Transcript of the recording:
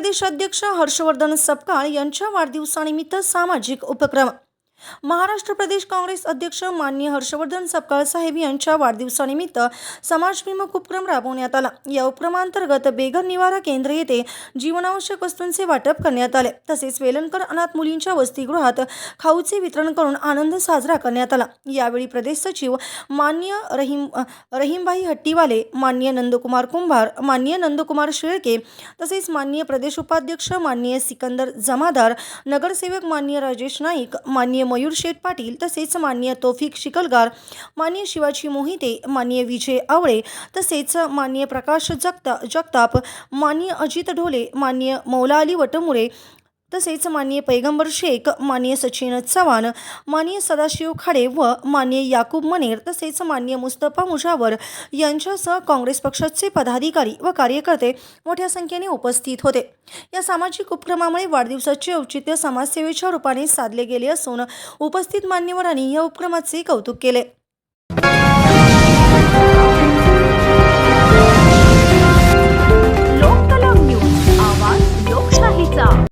प्रदेश अध्यक्ष हर्षवर्धन सपकाळ यांच्या वाढदिवसानिमित्त सामाजिक उपक्रम महाराष्ट्र प्रदेश काँग्रेस अध्यक्ष मान्य हर्षवर्धन सपकाळ साहेब यांच्या वाढदिवसानिमित्त समाजभिमुख उपक्रम राबवण्यात आला. या उपक्रमांतर्गत बेघर निवारा केंद्र येथे जीवनावश्यक वस्तूंचे वाटप करण्यात आले. तसेच वेलणकर अनाथ मुलींच्या वसतिगृहात खाऊचे वितरण करून आनंद साजरा करण्यात आला. यावेळी प्रदेश सचिव मान्य रहीम रहीमभाई हट्टीवाले मान्य नंदकुमार कुंभार मान्य नंदकुमार शेळके तसेच मान्य प्रदेश उपाध्यक्ष मान्य सिकंदर जमादार नगरसेवक मान्य राजेश नाईक मान्य मयूर शेठ पाटील तसेच मान्य तोफिक शिकलगार मान्य शिवाजी मोहिते मान्य विजय आवळे तसेच मान्य प्रकाश जगता जगताप मान्य अजित ढोले मान्य मौला अली वटमुळे तसेच माननीय पैगंबर शेख माननीय सचिन चव्हाण माननीय सदाशिव खाडे व माननीय याकूब मनेर तसेच माननीय मुस्तफा मुजावर यांच्यासह काँग्रेस पक्षाचे पदाधिकारी व कार्यकर्ते मोठ्या संख्येने उपस्थित होते. या सामाजिक उपक्रमामुळे वाढदिवसाचे औचित्य समाजसेवेच्या रूपाने साधले गेले असून उपस्थित मान्यवरांनी या उपक्रमाचे कौतुक केले.